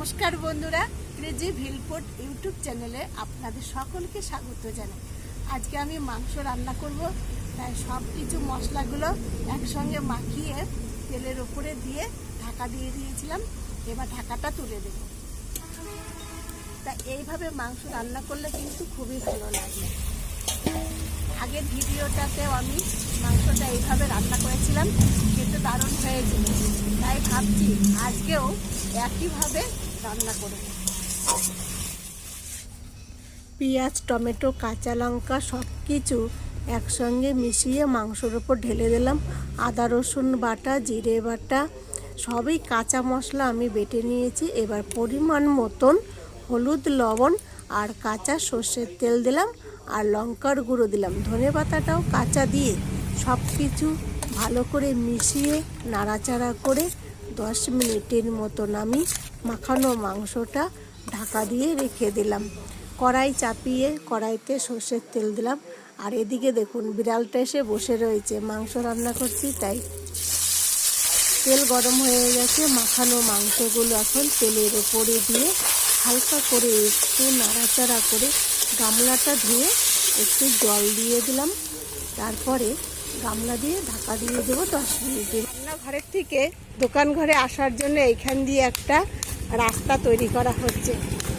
নমস্কার বন্ধুরা, crazy ভিলফুড YouTube চ্যানেলে আপনাদের সকলকে স্বাগত জানাই। আজকে আমি মাংস রান্না করব, তাই সব কিছু মশলাগুলো একসঙ্গে মাখিয়ে তেলের উপরে দিয়ে ঢাকা দিয়ে দিয়েছিলাম, এবার ঢাকাটা তুলে দেব। তা এইভাবে মাংস রান্না করলে কিন্তু খুবই ভালো লাগে। আগের ভিডিওটাতেও আমি মাংসটা এইভাবে রান্না করেছিলাম কিন্তু দারুণ হয়েছিল। তাই ভাবছি আজকেও একইভাবে রান্না করব পেঁয়াজ, টমেটো, কাঁচা লঙ্কা সব কিছু একসঙ্গে মিশিয়ে মাংসর ওপর ঢেলে দিলাম। আদা, রসুন বাটা, জিরে বাটা, সবই কাঁচা মশলা আমি বেটে নিয়েছি। এবার পরিমাণ মতন হলুদ, লবণ আর কাঁচা সর্ষের তেল দিলাম আর লঙ্কার গুঁড়ো দিলাম। ধনে পাতাটাও কাঁচা দিয়ে সব কিছু ভালো করে মিশিয়ে নাড়াচাড়া করে দশ মিনিটের মতন আমি মাখানো মাংসটা ঢাকা দিয়ে রেখে দিলাম। কড়াই চাপিয়ে কড়াইতে সর্ষের তেল দিলাম। আর এদিকে দেখুন, বিড়ালটা এসে বসে রয়েছে, মাংস রান্না করছি তাই। তেল গরম হয়ে গেছে, মাখানো মাংসগুলো এখন তেলের ওপরে দিয়ে হালকা করে একটু নাড়াচাড়া করে গামলাটা ধুয়ে একটু জল দিয়ে দিলাম। তারপরে গামলা দিয়ে ঢাকা দিয়ে দেবো দশ মিনিটে। রান্নাঘরের থেকে দোকান ঘরে আসার জন্য এইখান দিয়ে একটা রাস্তা তৈরি করা হচ্ছে।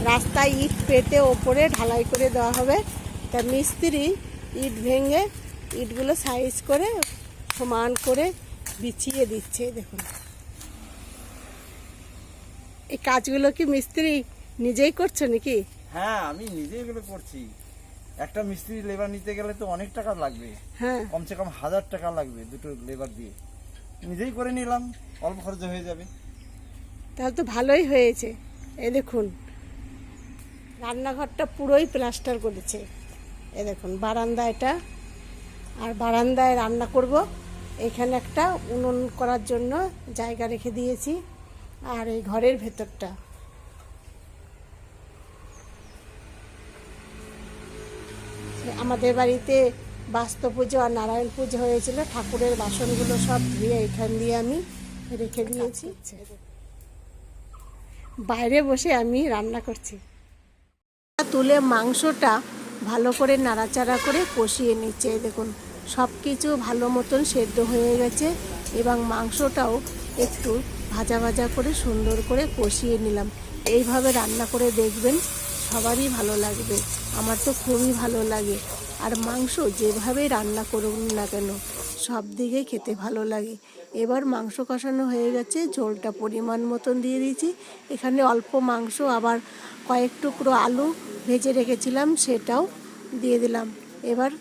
রাস্তায় ইট পেতে ওপরে ঢালাই করে দেওয়া হবে। তা মিস্ত্রি ইট ভেঙে ইটগুলো সাইজ করে সমান করে বিছিয়ে দিচ্ছে দেখুন। এই কাজগুলো কি মিস্ত্রি নিজেই করছ নাকি? হ্যাঁ আমি নিজে এগুলো করছি। একটা মিস্ত্রি লেবার নিতে গেলে তো অনেক টাকা লাগবে। হ্যাঁ। কমসে কম হাজার টাকা লাগবে দুটো লেবার দিয়ে। নিজেই করে নিলাম অল্প খরচে হয়ে যাবে। তাহলে তো ভালোই হয়েছে। এ দেখুন, রান্নাঘরটা পুরোই প্লাস্টার করেছে। এ দেখুন বারান্দা এটা, আর বারান্দায় রান্না করব। এখানে একটা উনুন করার জন্য জায়গা রেখে দিয়েছি, আর এই ঘরের ভেতরটা। আমাদের বাড়িতে বাস্তু পুজো আর নারায়ণ পুজো হয়েছিল, ঠাকুরের বাসনগুলো সব ধুয়ে এখান দিয়ে আমি রেখে দিয়েছি। বাইরে বসে আমি রান্না করছি। তুলে মাংসটা ভালো করে নাড়াচাড়া করে কষিয়ে নিচ্ছে। দেখুন সব কিছু ভালো মতন সেদ্ধ হয়ে গেছে এবং মাংসটাও একটু ভাজা ভাজা করে সুন্দর করে কষিয়ে নিলাম। এইভাবে রান্না করে দেখবেন সবারই ভালো লাগবে। আমার তো খুবই ভালো লাগে। আর মাংস যেভাবে রান্না করুন না কেন, সব দিকে খেতে ভালো লাগে। এবার মাংস কষানো হয়ে গেছে। ঝোলটা পরিমাণ মতন দিয়ে দিয়েছি। এখানে অল্প মাংস, আবার কয়েক টুকরো আলু ভেজে রেখেছিলাম, সেটাও দিয়ে দিলাম। এবার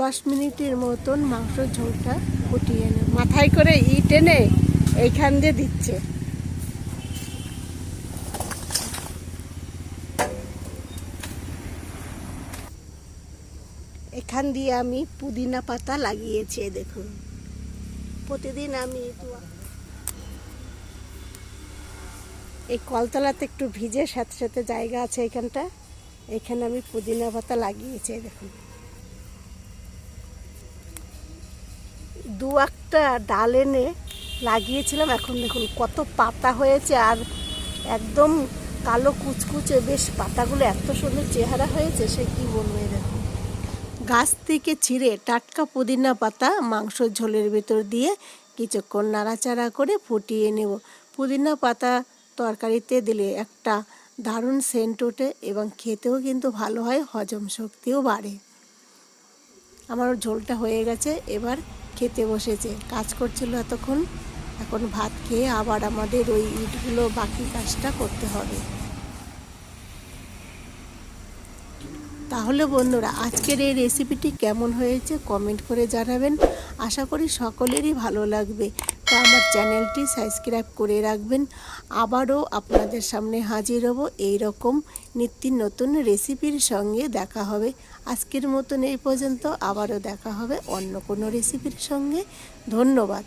দশ মিনিটের মতন মাংস ঝোলটা ফুটিয়ে নেব। মাথায় করে ইট এনে এইখান দিয়ে দিচ্ছে। এখান দিয়ে আমি পুদিনা পাতা লাগিয়েছি, দেখুন। প্রতিদিন আমি এই কলতলাতে একটু ভিজে সাথে সাথে জায়গা আছে এখানটা। এখানে আমি পুদিনা পাতা লাগিয়েছি দেখুন। দু একটা ডাল এনে লাগিয়েছিলাম, এখন দেখুন কত পাতা হয়েছে আর একদম কালো কুচকুচে। বেশ পাতাগুলো এত সুন্দর চেহারা হয়েছে, সে কি বলব দেখুন। গাছ থেকে ছিঁড়ে টাটকা পুদিনা পাতা মাংস ঝোলের ভেতর দিয়ে কিছুক্ষণ নাড়াচাড়া করে ফুটিয়ে নেব। পুদিনা পাতা তরকারিতে দিলে একটা দারুণ সেন্ট ওঠে এবং খেতেও কিন্তু ভালো হয়, হজম শক্তিও বাড়ে। আমার ঝোলটা হয়ে গেছে, এবার খেতে বসেছে। কাজ করছিল এতক্ষণ, এখন ভাত খেয়ে আবার আমাদের ওই ইটগুলো বাকি কাজটা করতে হবে। তাহলে বন্ধুরা, আজকের এই রেসিপিটি কেমন হয়েছে কমেন্ট করে জানাবেন। আশা করি সকলেরই ভালো লাগবে। তো আমার চ্যানেলটি সাবস্ক্রাইব করে রাখবেন। আবারও আপনাদের সামনে হাজির হব এই রকম নিত্য নতুন রেসিপির সঙ্গে দেখা হবে। আজকের মতন এই পর্যন্ত। আবারও দেখা হবে অন্য কোনো রেসিপির সঙ্গে। ধন্যবাদ।